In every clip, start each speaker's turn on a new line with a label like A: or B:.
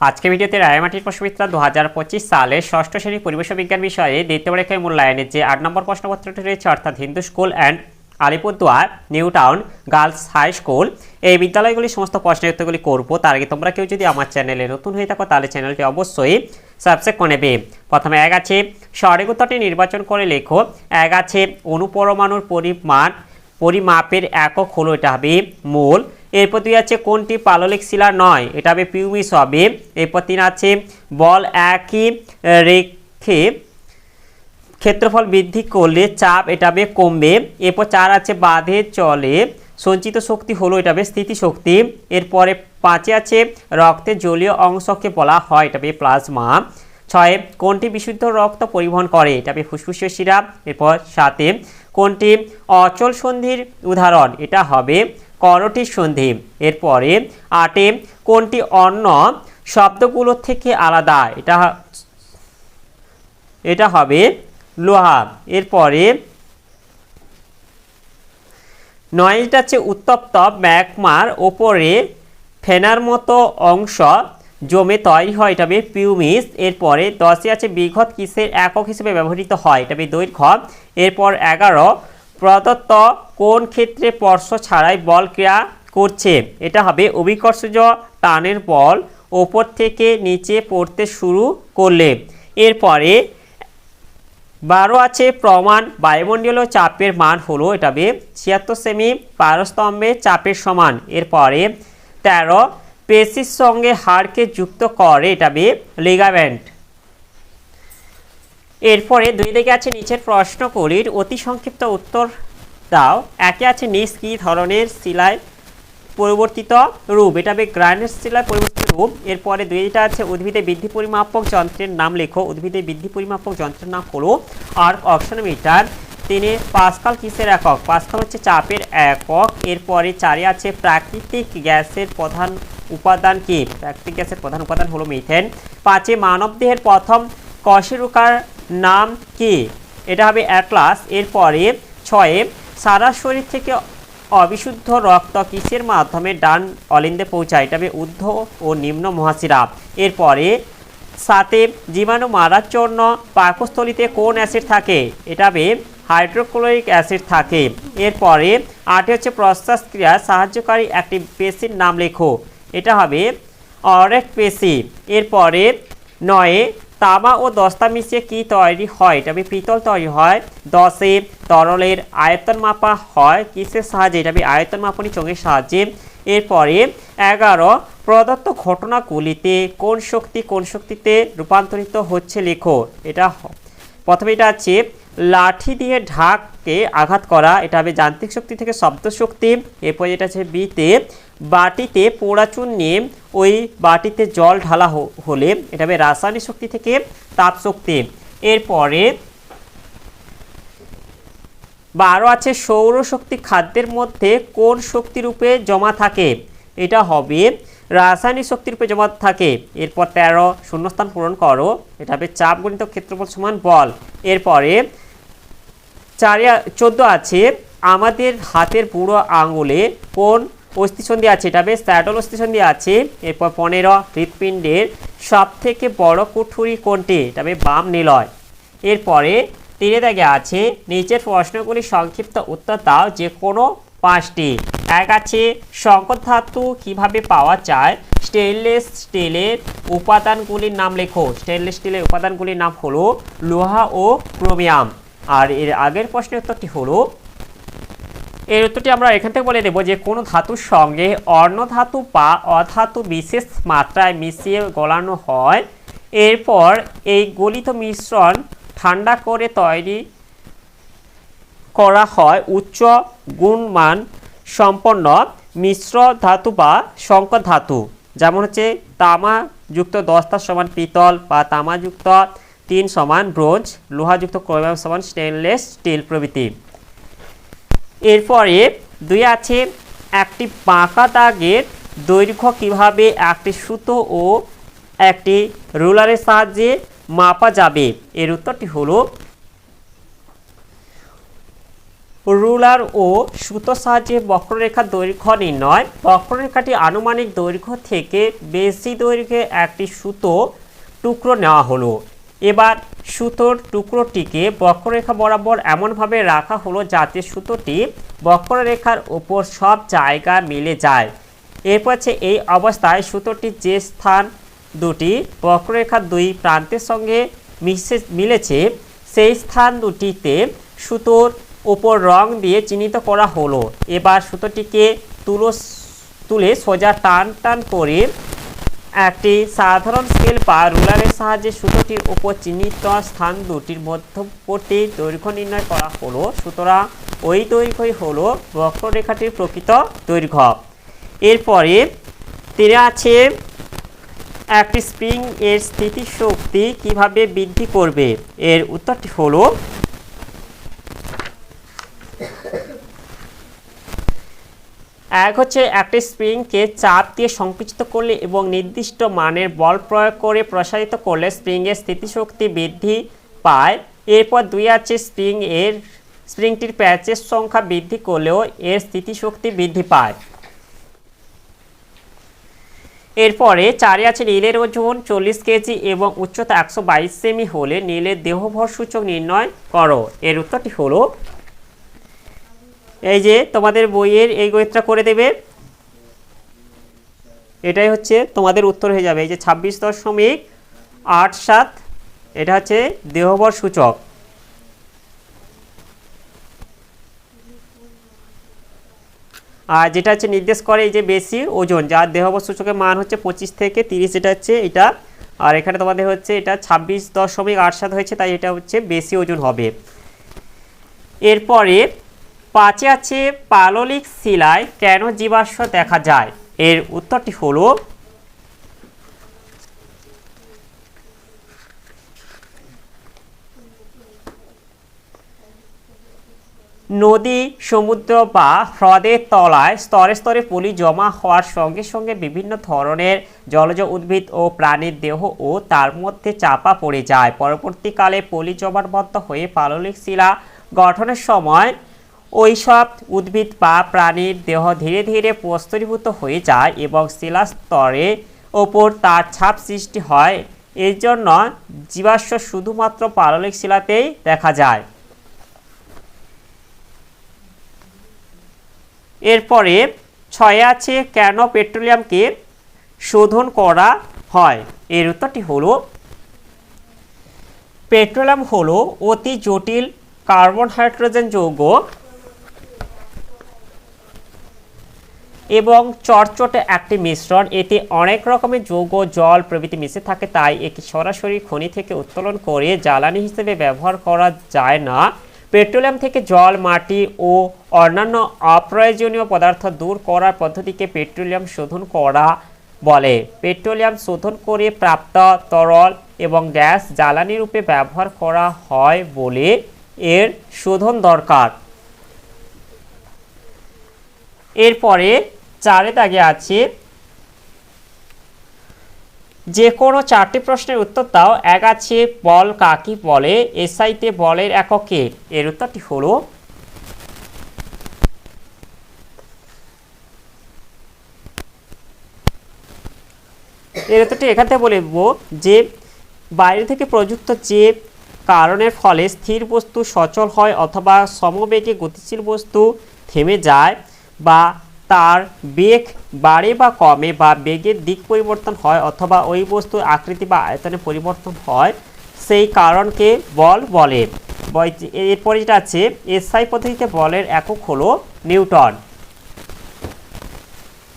A: আজকে ভিডিওতে রায়মাটির প্রশ্নবিত্রা দু হাজার পঁচিশ সালে ষষ্ঠ শ্রেণি পরিবেশ বিজ্ঞান বিষয়ে দ্বিতীয় পরীক্ষায় মূল্যায়নের যে আট নম্বর প্রশ্নপত্রটি রয়েছে, অর্থাৎ Hindu school and Alipurduar, new town girls high school, এই বিদ্যালয়গুলির সমস্ত প্রশ্নের উত্তরগুলি করব। তার আগে তোমরা কেউ যদি আমার চ্যানেলে নতুন হয়ে থাকো, তাহলে চ্যানেলটি অবশ্যই সাবস্ক্রাইব করে নেবে। প্রথমে এক আছে, সঠিক উত্তরটি নির্বাচন করে লেখো। এক আছে, অনুপরমাণুর পরিমাণ, পরিমাপের একক হলো এটা হবে মূল। এরপর দুই আছে কোনটি? পাললিক শিলা নয়। এটা হবে পিউমিস হবে। এরপর তিন আছে বল একই রেখে ক্ষেত্রফল বৃদ্ধি করলে চাপ এটা হবে কমবে। এরপর চার আছে বাঁধে চলে। সঞ্চিত শক্তি হলো এটা হবে স্থিতিশক্তি। এরপরে পাঁচে আছে রক্তের জলীয় অংশকে বলা হয়, এটা হবে প্লাজমা। ছয়ে, কোনটি বিশুদ্ধ রক্ত পরিবহন করে? এটা হবে ফুসফুসীয় শিরা। এরপর সাতে, কোনটি? অচল সন্ধির উদাহরণ, এটা হবে করটির সন্ধি। এরপরে আটে কোনটি অন্য শব্দগুলোর থেকে আলাদা? এটা এটা হবে লোহা এরপরে নয়টা হচ্ছে উত্তপ্ত ম্যাকমার ওপরে ফেনার মতো অংশ জমে তৈরি হয়। এটা হবে পিউমিস। এরপরে দশে আছে বিঘত কিসের একক হিসেবে ব্যবহৃত হয়। এটা হবে দৈর্ঘ্য। এরপর এগারো প্রদত্ত কোন ক্ষেত্রে স্পর্শ ছাড়াই বল ক্রিয়া করছে? এটা হবে অভিকর্ষজ টানের বল ওপর থেকে নিচে পড়তে শুরু করলে। এরপরে বারো আছে প্রমাণ বায়ুমণ্ডলীয় চাপের মান হলো, এটা হবে ছিয়াত্তর সেমি পারস্তম্ভে চাপের সমান। এরপরে তেরো পেশির সঙ্গে হাড়কে যুক্ত করে, এটা হবে লিগামেন্ট এরপরে দুই দিকে আছে নিচের প্রশ্নগুলির অতি সংক্ষিপ্ত উত্তর দাও একে আছে নিজ কী ধরনের শিলায় পরিবর্তিত রূপ। এটা হবে গ্রাইনের শিলায় পরিবর্তিত রূপ। এরপরে দুইটা আছে উদ্ভিদে বৃদ্ধি পরিমাপক যন্ত্রের নাম লেখো। উদ্ভিদে বৃদ্ধি পরিমাপক যন্ত্রের নাম হলো আর অক্সনোমিটার। তিনে পাস্কাল কিসের একক? পাস্কাল হচ্ছে চাপের একক। এরপরে চারে আছে প্রাকৃতিক গ্যাসের প্রধান উপাদান কি? প্রাকৃতিক গ্যাসের প্রধান উপাদান হলো মিথেন। পাঁচে মানবদেহের প্রথম কশেরুকার নাম কি? এটা হবে অ্যাটলাস। এরপরে ছয়ে সারা শরীর থেকে অবিশুদ্ধ রক্ত কিসের মাধ্যমে ডান অলিন্দে পৌঁছায়? এটা হবে ঊর্ধ্ব ও নিম্ন মহাশিরা। এরপরে, সাথে জীবাণু মারার জন্য পাকস্থলিতে কোন অ্যাসিড থাকে? এটা হবে হাইড্রোক্লোরিক অ্যাসিড থাকে। এরপরে আটে হচ্ছে প্রশ্বাস ক্রিয়া সাহায্যকারী একটি পেশির নাম লেখো। এটা হবে অরেক পেশি। এরপরে, নয়ে তামা ও দস্তা মিশিয়ে কি তৈরি হয়? এটা পিতল তৈরি হয়। দশে তরলের আয়তন মাপা হয়। কিসের সাহায্যে? এটা আয়তন মাপনি চোঙের সাহায্যে। এরপরে এগারো প্রদত্ত ঘটনাগুলিতে কোন শক্তি কোন শক্তিতে রূপান্তরিত হচ্ছে লেখো। এটা প্রথমে এটা আছে লাঠি দিয়ে ঢাককে আঘাত করা, এটা হবে যান্ত্রিক শক্তি থেকে শব্দ শক্তি। এরপর এটা আছে বিতে বাটিতে পোড়াচুন নিয়ে ওই বাটিতে জল ঢালা হলে এটা হবে রাসায়নিক শক্তি থেকে তাপ শক্তি। এরপরে বারো আছে সৌরশক্তি খাদ্যের মধ্যে কোন শক্তিরূপে জমা থাকে? এটা হবে রাসায়নিক শক্তিরূপে জমা থাকে। এরপর তেরো, শূন্যস্থান পূরণ করো। এটা হবে চাপ গণিত ক্ষেত্রফল সমান বল। এরপরে চারে চোদ্দ আছে, আমাদের হাতের পুরো আঙুলে কোন অস্থিসন্ধি আছে? এটা বেশ স্যাডল অস্থিসন্ধি আছে। এরপর পনেরো, হৃৎপিণ্ডের সব থেকে বড় কুঠুরি কোনটি? হবে বাম নিলয়। এরপরে তিনে দাগে আছে, নিচের প্রশ্নগুলি সংক্ষিপ্ত উত্তর দাও যে কোনো পাঁচটি। এক আছে সংকট ধাতু কীভাবে পাওয়া যায়? স্টেনলেস স্টিলের উপাদানগুলির নাম লেখো। স্টেনলেস স্টিলের উপাদানগুলির নাম হলো লোহা ও ক্রোমিয়াম। আর এর আগের প্রশ্নের উত্তরটি হলো, এর উত্তরটি আমরা এখান থেকে বলে দেবো যে কোনো ধাতুর সঙ্গে অন্য ধাতু বা অধাতু বিশেষ মাত্রায় মিশিয়ে গলানো হয়। এরপর এই গলিত মিশ্রণ ঠান্ডা করে তৈরি করা হয় উচ্চ গুণমান সম্পন্ন মিশ্র ধাতু বা সংকর ধাতু। যেমন হচ্ছে তামাযুক্ত দস্তার সমান পিতল বা তামাযুক্ত তিন সমান ব্রোঞ্জ, লোহাযুক্ত ক্রোমিয়াম সমান স্টেনলেস স্টিল প্রভৃতি। এরপরে দুই আছে, একটি বাঁকা দাগের দৈর্ঘ্য কীভাবে একটি সুতো ও একটি রুলারের সাহায্যে মাপা যাবে? এর উত্তরটি হলো, রুলার ও সুতো সাহায্যে বক্ররেখার দৈর্ঘ্য নির্ণয়। বক্ররেখাটি আনুমানিক দৈর্ঘ্য থেকে বেশি দৈর্ঘ্যে একটি সুতো টুকরো নেওয়া হলো। এবার সুতোর টুকরোটিকে বক্ররেখা বরাবর এমনভাবে রাখা হলো যাতে সুতোটি বক্ররেখার ওপর সব জায়গা মিলে যায়। এরপর হচ্ছে এই অবস্থায় সুতোটির যে স্থান দুটি বক্ররেখার দুই প্রান্তের সঙ্গে মিশে, মিলেছে, সেই স্থান দুটিতে সুতোর ওপর রং দিয়ে চিহ্নিত করা হলো। এবার সুতোটিকে তুলো, তুলে সোজা টান টান করে একটি সাধারণ স্কেল বা রুলারের সাহায্যে সুতোটির উপর চিহ্নিত স্থান দুটির মধ্যবর্তী দৈর্ঘ্য নির্ণয় করা হলো। সুতরাং ওই দৈর্ঘ্যই হলো বক্ররেখাটির প্রকৃত দৈর্ঘ্য। এরপরে তীরে আছে একটি স্প্রিং এর স্থিতিশক্তি কীভাবে বৃদ্ধি করবে? এর উত্তরটি হলো এক হচ্ছে একটি স্প্রিংকে চাপ দিয়ে সংকুচিত করলে এবং নির্দিষ্ট মানের বল প্রয়োগ করে প্রসারিত করলে স্প্রিংয়ের স্থিতিশক্তি বৃদ্ধি পায়। এরপর দুই আছে স্প্রিং এর, স্প্রিংটির প্যাচের সংখ্যা বৃদ্ধি করলেও এর স্থিতিশক্তি বৃদ্ধি পায়। এরপরে চারে আছে নীলের ওজন চল্লিশ কেজি এবং উচ্চতা একশো বাইশ সেমি হলে নীলের দেহভর সূচক নির্ণয় করো। এর উত্তরটি হলো এই যে তোমাদের বইয়ের এই গণিতটা করে দেবে। এটাই হচ্ছে তোমাদের উত্তর হয়ে যাবে। এই যে ছাব্বিশ দশমিক আট সাত, এটা হচ্ছে দেহবর সূচক। আর যেটা হচ্ছে নির্দেশ করে এই যে বেশি ওজন যার দেহবর সূচকের মান হচ্ছে পঁচিশ থেকে তিরিশ, এটা হচ্ছে এটা। আর এখানে তোমাদের হচ্ছে এটা ছাব্বিশ দশমিক আট সাত হয়েছে, তাই এটা হচ্ছে বেশি ওজন হবে। এরপরে পাঁচে আছে পাললিক শিলায় কেন জীবাশ্ম দেখা যায়? এর উত্তরটি হল, নদী, সমুদ্র বা হ্রদের তলায় স্তরে স্তরে পলি জমা হওয়ার সঙ্গে সঙ্গে বিভিন্ন ধরনের জলজ উদ্ভিদ ও প্রাণীর দেহ ও তার মধ্যে চাপা পড়ে যায়। পরবর্তীকালে পলি জমাটবদ্ধ হয়ে পাললিক শিলা গঠনের সময় ওইসব উদ্ভিদ বা প্রাণীর দেহ ধীরে ধীরে প্রস্তরীভূত হয়ে যায় এবং শিলাস্তরে ওপর তার ছাপ সৃষ্টি হয়। এর জন্য জীবাশ্ম শুধুমাত্র পাললিক শিলাতেই দেখা যায়। এরপরে ছয়ে আছে কেন পেট্রোলিয়ামকে শোধন করা হয়? এর উত্তরটি হলো, পেট্রোলিয়াম হলো অতি জটিল কার্বন হাইড্রোজেন যৌগ এবং চটচটে একটি মিশ্রণ। এতে অনেক রকমের যৌগ, জল প্রভৃতি মিশে থাকে, তাই একে সরাসরি খনি থেকে উত্তোলন করে জ্বালানি হিসেবে ব্যবহার করা যায় না। পেট্রোলিয়াম থেকে জল, মাটি ও অন্যান্য অপ্রয়োজনীয় পদার্থ দূর করার পদ্ধতিকে পেট্রোলিয়াম শোধন করা বলে। পেট্রোলিয়াম শোধন করে প্রাপ্ত তরল এবং গ্যাস জ্বালানি রূপে ব্যবহার করা হয় বলে এর শোধন দরকার। এরপরে চারে দাগে আছে। যে কোনো চারটি প্রশ্নের উত্তর দাও। এক আছে বল কাকি বলে? এসআইতে বলের এককে এর উত্তরটি হলো এর উত্তরটি এখান থেকে বলব যে বাইরে থেকে প্রযুক্ত যে কারণের ফলে স্থির বস্তু সচল হয় অথবা সমবেগে গতিশীল বস্তু থেমে যায় বা তার বেগ বাড়ে বা কমে বা বেগের দিক পরিবর্তন হয় অথবা ওই বস্তুর আকৃতি বা আয়তনে পরিবর্তন হয়, সেই কারণকে বল বলে। এরপরে যেটা আছে এসআই পদ্ধতিতে বলের একক হলো নিউটন।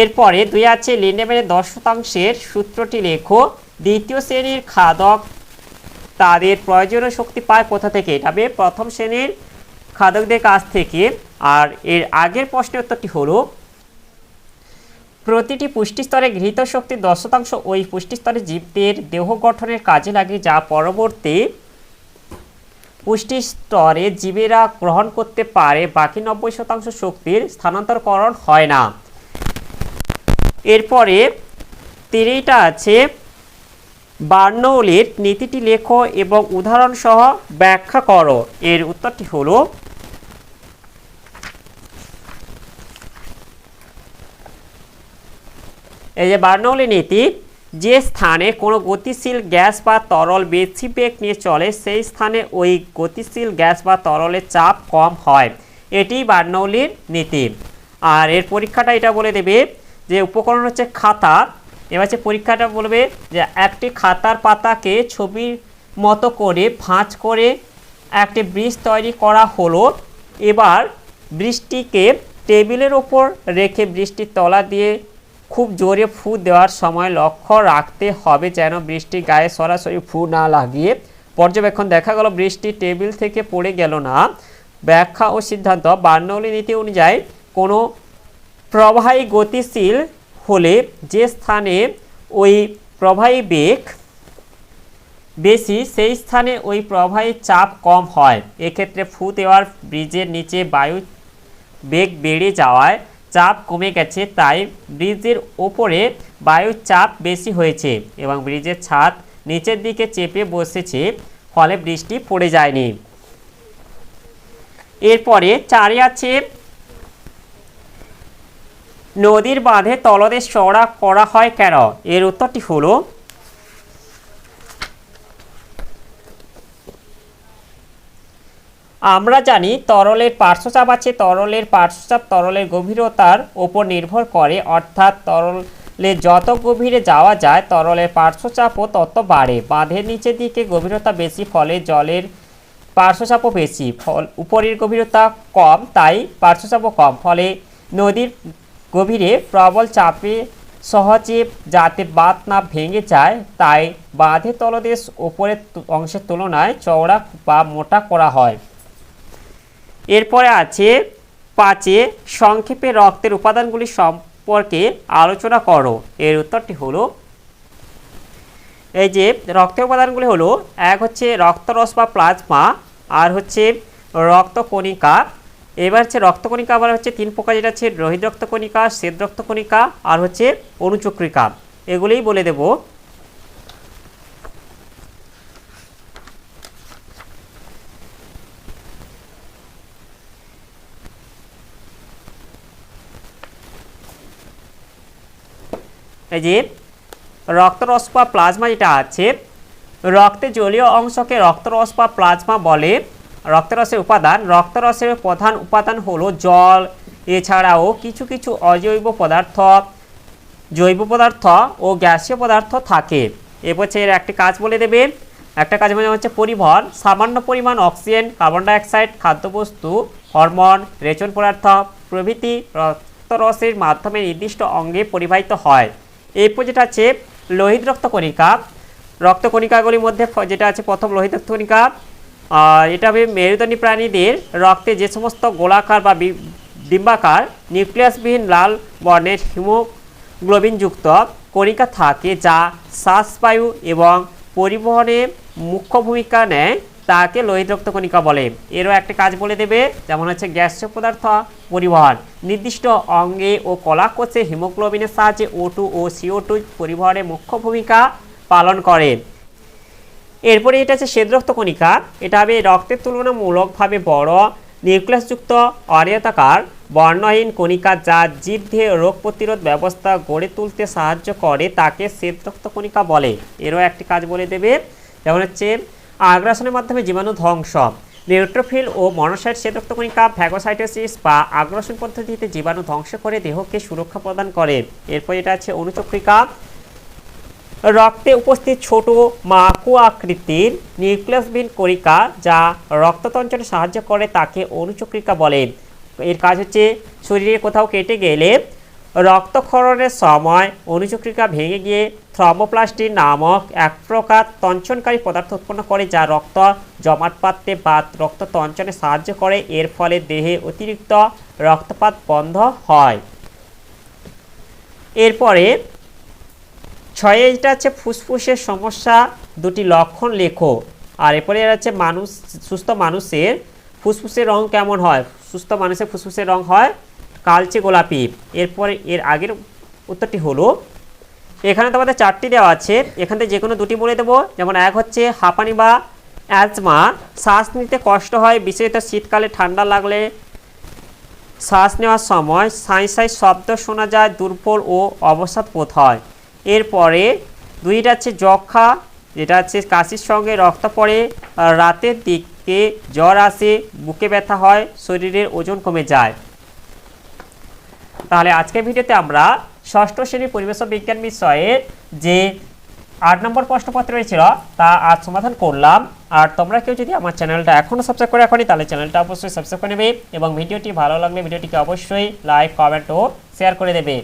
A: এরপরে দুই আছে লিন্ডেম্যানের দশ শতাংশের সূত্রটি লেখো। দ্বিতীয় শ্রেণির খাদক তাদের প্রয়োজনীয় শক্তি পায় কোথা থেকে? এটা প্রথম শ্রেণির খাদকদের কাছ থেকে। আর এর আগের প্রশ্নের উত্তরটি হলো প্রতিটি পুষ্টিস্তরে গৃহীত শক্তির দশ শতাংশ ওই পুষ্টিস্তরে জীবদের দেহ গঠনের কাজে লাগে, যা পরবর্তী পুষ্টিস্তরে জীবেরা গ্রহণ করতে পারে। বাকি নব্বই শতাংশ শক্তির স্থানান্তরকরণ হয় না। এরপরে তিনটা আছে। বার্নৌলির নীতিটি লেখো এবং উদাহরণ সহ ব্যাখ্যা করো। এর উত্তরটি হলো এই যে বার্নৌলি নীতি, যে স্থানে কোনো গতিশীল গ্যাস বা তরল বেশি বেগ নিয়ে চলে, সেই স্থানে ওই গতিশীল গ্যাস বা তরলের চাপ কম হয়। এটি বার্নৌলির নীতি। আর এর পরীক্ষাটা এটা বলে দেবে যে উপকরণ হচ্ছে খাতা। এবার হচ্ছে পরীক্ষাটা বলবে যে একটি খাতার পাতাকে ছবির মতো করে ভাঁজ করে একটি ব্রিজ তৈরি করা হলো। এবার বৃষ্টিকে টেবিলের ওপর রেখে বৃষ্টির তলা দিয়ে খুব জোরে ফু দেওয়ার সময় লক্ষ্য রাখতে হবে যেন বৃষ্টি গায়ে সরাসরি ফু না লাগিয়ে। পর্যবেক্ষণ দেখা গেল, বৃষ্টি টেবিল থেকে পড়ে গেল না। ব্যাখ্যা ও সিদ্ধান্ত বার্নৌলি নীতি অনুযায়ী কোনো প্রবাহী গতিশীল হলে যে স্থানে ওই প্রবাহী বেগ বেশি, সেই স্থানে ওই প্রবাহীর চাপ কম হয়। এক্ষেত্রে ফু দেওয়ার ব্রিজের নিচে বায়ু বেগ বেড়ে যাওয়ায় চাপ কমে গেছে, তাই ব্রিজের ওপরে বায়ুর চাপ বেশি হয়েছে এবং ব্রিজের ছাদ নিচের দিকে চেপে বসেছে, ফলে বৃষ্টি পড়ে যায়নি। এরপরে চারে আছে, নদীর বাঁধে তলদেশ চওড়া করা হয় কেন? এর উত্তরটি হলো আমরা জানি তরলের পার্শ্বচাপ আছে, তরলের পার্শ্বচাপ তরলের গভীরতার ওপর নির্ভর করে, অর্থাৎ তরলে যত গভীরে যাওয়া যায়, তরলের পার্শ্বচাপও তত বাড়ে। বাঁধের নিচের দিকে গভীরতা বেশি, ফলে জলের পার্শ্বচাপও বেশি, ফল উপরের গভীরতা কম, তাই পার্শ্বচাপও কম, ফলে নদীর গভীরে প্রবল চাপে সহজে যাতে বাঁধ না ভেঙে যায়, তাই বাঁধের তলদেশ ওপরের অংশের তুলনায় চওড়া বা মোটা করা হয়। এরপরে আছে পাঁচে সংক্ষেপে রক্তের উপাদানগুলি সম্পর্কে আলোচনা করো। এর উত্তরটি হলো, এই যে রক্তের উপাদানগুলি হলো, এক হচ্ছে রক্তরস বা প্লাজমা, আর হচ্ছে রক্তকণিকা। এবার হচ্ছে রক্তকণিকা আবার হচ্ছে তিন প্রকার, যেটা হচ্ছে রোহিত রক্তকণিকা, শ্বেত রক্তকণিকা, আর হচ্ছে অনুচক্রিকা। এগুলিই বলে দেব। যে রক্তরস বা প্লাজমা যেটা আছে, রক্তে জলীয় অংশকে রক্তরস বা প্লাজমা বলে। রক্তরসের উপাদান, রক্তরসের প্রধান উপাদান হলো জল। এছাড়াও কিছু কিছু অজৈব পদার্থ, জৈব পদার্থ ও গ্যাসীয় পদার্থ থাকে। এর একটি কাজ বলে দেবে। একটা কাজ মানে হচ্ছে পরিবহন। সামান্য পরিমাণ অক্সিজেন, কার্বন ডাইঅক্সাইড, খাদ্যবস্তু, হরমোন, রেচন পদার্থ প্রভৃতি রক্তরসের মাধ্যমে নির্দিষ্ট অঙ্গে পরিবাহিত হয়। এরপর যেটা আছে লোহিত রক্তকণিকা রক্তকণিকাগুলির মধ্যে যেটা আছে প্রথম লোহিত রক্তকণিকা এটা হবে মেরুদণ্ডী প্রাণীদের রক্তে যে সমস্ত গোলাকার বি- ডিম্বাকার, নিউক্লিয়াসবিহীন লাল বর্ণের হিমোগ্লোবিনযুক্ত কণিকা থাকে, যা শ্বাসবায়ু এবং পরিবহনে মুখ্য ভূমিকা নেয়। তাকে লোহিত রক্তকণিকা বলে। এরও একটা কাজ বলে দেবে, যেমন হচ্ছে গ্যাসীয় পদার্থ পরিবহন। নির্দিষ্ট অঙ্গে ও কলাকোষে হিমোগ্লোবিনের সাহায্যে ও টু ও সিও টু পরিবহনে মুখ্য ভূমিকা পালন করে। এরপরে এটা হচ্ছে শ্বেতরক্ত কণিকা এটা হবে রক্তের তুলনামূলকভাবে বড়, নিউক্লিয়াসযুক্ত, অনিয়তাকার, বর্ণহীন কণিকা যা জীবদেহে রোগ প্রতিরোধ ব্যবস্থা গড়ে তুলতে সাহায্য করে, তাকে শ্বেতরক্ত কণিকা বলে। এরও একটি কাজ বলে দেবে, যেমন হচ্ছে আগ্রাসনের মাধ্যমে জীবাণু ধ্বংস। নিউট্রোফিল ও মনোসাইট শ্বেতরক্ত কণিকা ফ্যাগোসাইটোসিস বা আগ্রাসন পদ্ধতিতে জীবাণু ধ্বংস করে দেহকে সুরক্ষা প্রদান করে। এরপর এটা আছে অনুচক্রিকা। রক্তে উপস্থিত ছোট মাকু আকৃতির নিউক্লিয়াসবিহীন কণিকা যা রক্ততঞ্চনে সাহায্য করে তাকে অনুচক্রিকা বলে। এর কাজ হচ্ছে শরীরে কোথাও কেটে গেলে রক্তক্ষরণের সময় অনুচক্রিকা ভেঙে গিয়ে থ্রম্বোপ্লাস্টিন নামক এক প্রকার তঞ্চনকারী পদার্থ উৎপন্ন করে যা রক্ত জমাট পাততে বা রক্ত তঞ্চনে সাহায্য করে। এর ফলে দেহে অতিরিক্ত রক্তপাত বন্ধ হয়। এরপরে ছয়ে যেটা হচ্ছে ফুসফুসের সমস্যা দুটি লক্ষণ লেখো। আর এরপরে এর হচ্ছে মানুষ, সুস্থ মানুষের ফুসফুসের রং কেমন হয়? সুস্থ মানুষের ফুসফুসের রং হয় কালচে গোলাপি। এরপরে এর আগের উত্তরটি হলো এখানে তোমাদের চারটি দেওয়া আছে। এখান থেকে যে কোনো দুটি বলে দেবো। যেমন এক হচ্ছে হাঁপানি বা অ্যাজমা। শ্বাস নিতে কষ্ট হয়, বিশেষত শীতকালে ঠান্ডা লাগলে। শ্বাস নেওয়ার সময় সাঁই সাঁই শব্দ শোনা যায়, দুর্বল ও অবসাদ বোধ হয়। এরপরে দুইটা হচ্ছে যক্ষা, যেটা হচ্ছে কাশির সঙ্গে রক্ত পড়ে। রাতের দিকে জ্বর আসে, বুকে ব্যথা হয়, শরীরের ওজন কমে যায়। তাহলে আজকের ভিডিওতে আমরা ষষ্ঠ শ্রেণির পরিবেশ বিজ্ঞান বিষয়ে যে আট নম্বর প্রশ্নপত্র রয়েছিল, তা আজ সমাধান করলাম। আর তোমরা কেউ যদি আমার চ্যানেলটা এখনও সাবস্ক্রাইব করে রাখনি, তাহলে চ্যানেলটা অবশ্যই সাবস্ক্রাইব করে নেবে এবং ভিডিওটি ভালো লাগলে ভিডিওটিকে অবশ্যই লাইক কমেন্ট ও শেয়ার করে দেবে।